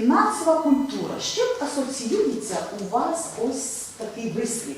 Фінансова культура. Що асоціюється у вас ось такий вислів?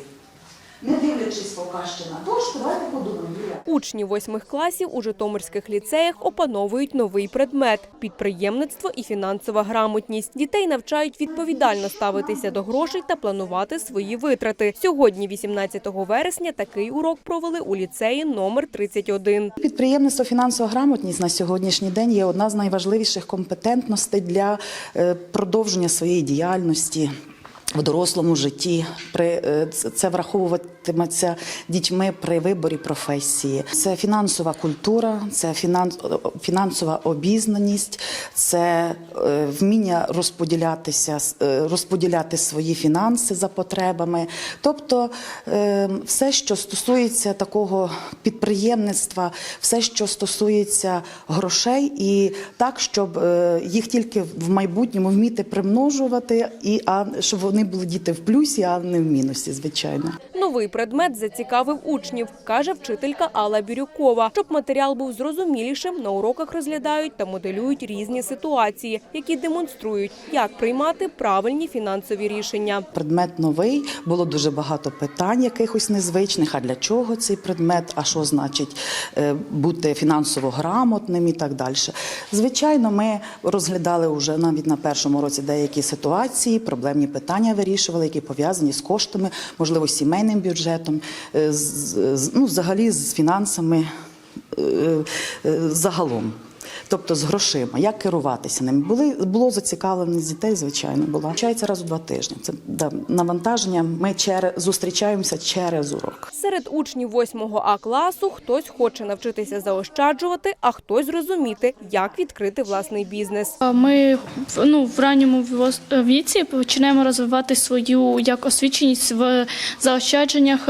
Не дивлячись поки що на то, що давайте подумаємо, Учні восьмих класів у житомирських ліцеях опановують новий предмет – підприємництво і фінансова грамотність. Дітей навчають відповідально ставитися до грошей та планувати свої витрати. Сьогодні, 18 вересня, такий урок провели у ліцеї номер 31. Підприємництво фінансова грамотність на сьогоднішній день є одна з найважливіших компетентностей для е, продовження своєї діяльності. В дорослому житті при е, це- враховуватиметься дітьми при виборі професії. Це фінансова культура, це фінансова обізнаність, це е, вміння розподілятися, е, розподіляти свої фінанси за потребами. Тобто все, що стосується такого підприємництва, все, що стосується грошей, і так, щоб їх тільки в майбутньому вміти примножувати, і а щоб вони були діти в плюсі, а не в мінусі, звичайно. Новий предмет зацікавив учнів, каже вчителька Алла Бірюкова. Щоб матеріал був зрозумілішим, на уроках розглядають та моделюють різні ситуації, які демонструють, як приймати правильні фінансові рішення. Предмет новий, було дуже багато питань, якихось незвичних. А для чого цей предмет? А що значить е, бути фінансово грамотним і так далі. Звичайно, ми розглядали вже навіть на першому році деякі ситуації, проблемні питання вирішували, які пов'язані з коштами, можливо, сімейним бюджетом, е, з- ну, взагалі з фінансами е, е, загалом. Тобто з грошима, як керуватися ними. Були було зацікавленість дітей, звичайно, була. Навчається раз у два тижні. Це да, навантаження. Ми через зустрічаємося через урок. Серед учнів 8 А класу хтось хоче навчитися заощаджувати, а хтось зрозуміти, як відкрити власний бізнес. Ми в- ну, в ранньому вос- віці почнемо розвивати свою як освіченість в заощадженнях.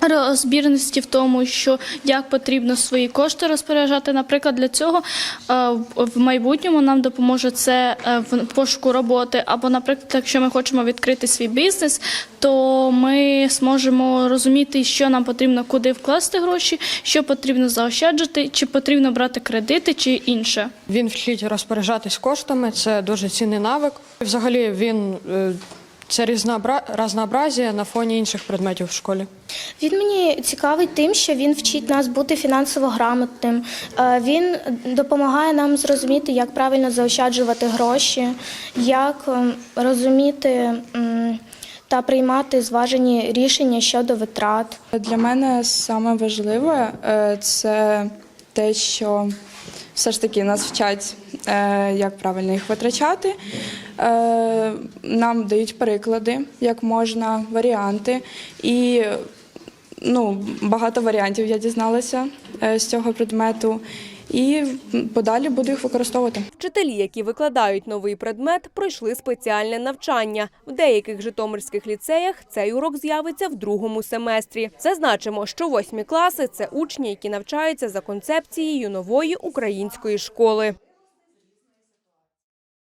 Розбірності в тому, що як потрібно свої кошти розпоряджати. Наприклад, для цього е, в- майбутньому нам допоможе це е, в пошуку роботи. Або, наприклад, якщо ми хочемо відкрити свій бізнес, то ми зможемо розуміти, що нам потрібно, куди вкласти гроші, що потрібно заощаджувати, чи потрібно брати кредити, чи інше. Він вчить розпоряджатись коштами, це дуже цінний навик. Взагалі він е, це різнобра... разнообразія на фоні інших предметів в школі. Він мені цікавий тим, що він вчить нас бути фінансово грамотним. Е, Він допомагає нам зрозуміти, як правильно заощаджувати гроші, як ем, розуміти та приймати зважені рішення щодо витрат. Для мене саме важливе е, це те, що все ж таки нас вчать, е, як правильно їх витрачати. Е, Нам дають приклади, як можна, варіанти. І ну, багато варіантів я дізналася е, з цього предмету. І подалі буду їх використовувати. Вчителі, які викладають новий предмет, пройшли спеціальне навчання. В деяких житомирських ліцеях цей урок з'явиться в другому семестрі. Зазначимо, що восьмі класи це учні, які навчаються за концепцією нової української школи.